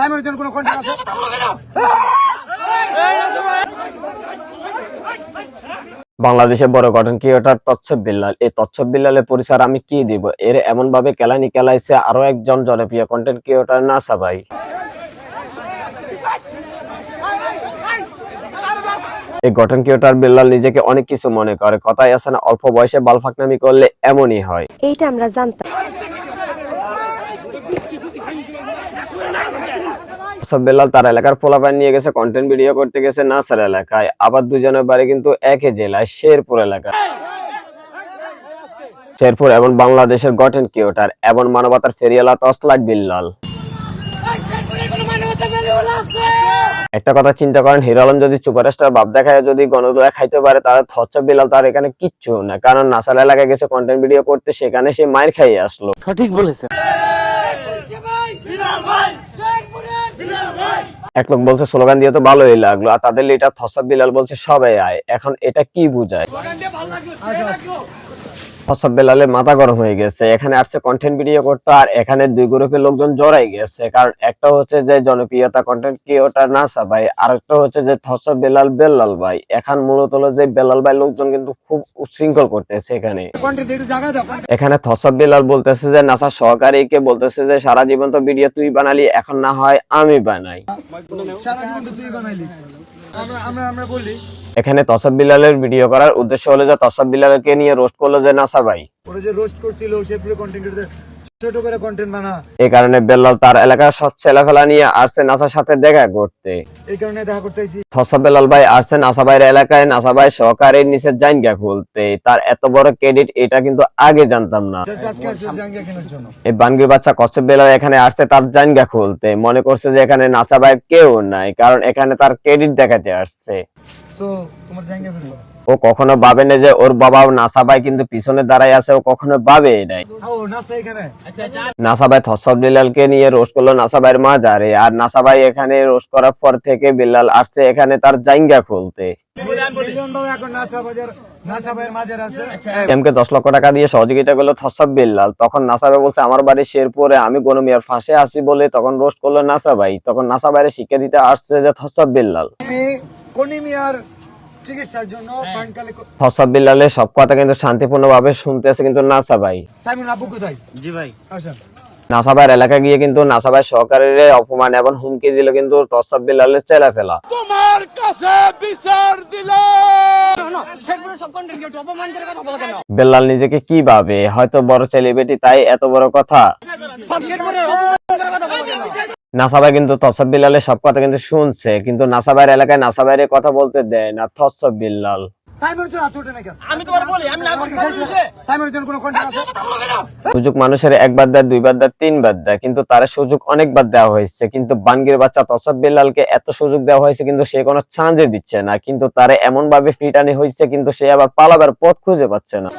সাইমনের জন্য কোনো কন্টেন্ট আছে? বাংলাদেশের বড় গঠন ক্রিয়েটার তচ্ছব বিল্লাল? এই তচ্ছব বিল্লালের পরিচয় আমি কি দিব? এর এমন ভাবে কেলানি কেলাইছে আরও একজন জনপ্রিয় কন্টেন্ট ক্রিয়েটার নাসা ভাই? এই গঠন ক্রিয়েটার বিল্লাল নিজেকে অনেক কিছু মনে করে? কথাই আছে না অল্প বয়সে বালফাকনামি করলে এমনই হয়। এইটা আমরা জানতাম। সব বেলাল তার এলাকার পোলাপান নিয়ে গেছে কন্টেন্ট ভিডিও করতে গেছে নাসার এলাকায়। আবার দুজনের বাড়ি কিন্তু একই জেলায়, শেরপুর এলাকায়। শেরপুর এবং বাংলাদেশের গঠন কিওটার এবং মানবতার ফেরিয়ালা তসলাট বিল্লাল। একটা কথা চিন্তা করেন, হিরো আলম যদি সুপারস্টার, বাপ দেখায় যদি গণদোয়া খাইতে পারে, তাহলে থচ্ছ বিলাল তার এখানে কিচ্ছু না। কারণ নাসার এলাকায় গেছে কন্টেন্ট ভিডিও করতে, সেখানে সে মায়ের খাইয়ে আসলো। এক লোক বলছে, স্লোগান দিয়ে তো ভালোই লাগল। আর তাদের লিডার থসাদ বিলাল বলছে সবাই আয় এখন এটা কি বুঝায়? থসব বিলালের মাথা গরম হয়ে গেছে, এখানে আসছে কন্টেন্ট ভিডিও করতে, আর এখানে দুই গ্রুপের লোকজন জড়াই গেছে। কারণ একটা হচ্ছে যে জনপ্রিয়তা কন্টেন্ট ক্রিয়েটার নাসা ভাই, আর একটা হচ্ছে যে থসব বেলাল বেল্লাল ভাই। এখন মূলত হলো যে বেলাল ভাই লোকজন কিন্তু খুব উচ্ছৃঙ্খল করতেছে এখানে। এখানে থসব বিলাল বলতেছে যে নাসা সহকারীকে বলতেছে যে, সারা জীবন তো ভিডিও তুই বানালি, এখন না হয় আমি বানাই। সারা জীবন তো তুই বানাইলি। আমরা আমরা বললি এখানে তসব বিলালের ভিডিও করার উদ্দেশ্য হলো যে তসব বিলালকে নিয়ে রোস্ট করল যে নাসা ভাই। ওরা যে রোস্ট করছিল সে পুরো কন্টেন্ট ছোট করে কন্টেন্ট বানা। এই কারণে বেল্লাল তার এলাকার সব ছেলেফেলা নিয়ে আসছে নাসার সাথে দেখা করতে। এই কারণে দেখা করতেছি ফসা বেলাল ভাই আসছে নাসা ভাইয়ের এলাকায় নাসা ভাই সহকারীর নিচে জাইনগা খুলতে। তার এত বড় ক্রেডিট এটা কিন্তু আগে জানতাম না। এই বানগির বাচ্চা বেলাল এখানে আসছে তার জাইনগা খুলতে। মনে করছে যে এখানে নাসা ভাই কেউ নাই কারণ এখানে তার ক্রেডিট দেখাতে আসছে। ও কখনো ভাবে না যে ওর বাবা নাসা ভাই কিন্তু পিছনে দাঁড়ায় আছে ও কখনো ভাবে নাই। নাসা ভাই থসব বিলালকে নিয়ে রোস্ট করল নাসা ভাইয়ের মাজারে আর নাসা ভাই এখানে রোস্ট করার পর থেকে বিল্লাল আসছে এখানে তার জাইঙ্গা খুলতে। এমকে দশ লক্ষ টাকা দিয়ে সহযোগিতা করল থসব বিল্লাল তখন নাসা ভাই বলছে আমার বাড়ি শেরপুরে আমি গনমিয়ার ফাঁসে আসি বলে তখন রোস্ট করল নাসা ভাই। তখন নাসা ভাইয়ের শিক্ষা দিতে আসছে যে থসব বিল্লাল কনিমিয়ার চিকিৎসার জন্য ফান্ড ফসাদ বিল্লালে সব কথা কিন্তু শান্তিপূর্ণভাবে শুনতেছে কিন্তু নাসা ভাই। সাইমন আব্বু কোথায়? জি ভাই। আসেন। নাসাবার এলাকা গিয়ে কিন্তু নাসাবার ভাই অপমান এবং হুমকি দিল কিন্তু তসাব বিল্লালের চেলা ফেলা বেল্লাল নিজেকে কি ভাবে? হয়তো বড় সেলিব্রিটি তাই এত বড় কথা? নাসাবাই কিন্তু তসব বিল্লালের সব কথা কিন্তু শুনছে কিন্তু নাসাবাইয়ের এলাকায় নাসাবাইয়ের কথা বলতে দেয় না তসব বিল্লাল সুযোগ মানুষের একবার দেয় দুইবার দেয় তিনবার দেয় কিন্তু তার সুযোগ অনেকবার দেওয়া হয়েছে কিন্তু বানগির বাচ্চা তসাদ বিল্লালকে এত সুযোগ দেওয়া হয়েছে কিন্তু সে কোনো চান্সে দিচ্ছে না কিন্তু তারে এমন ভাবে ফিটানি হয়েছে কিন্তু সে আবার পালাবার পথ খুঁজে পাচ্ছে না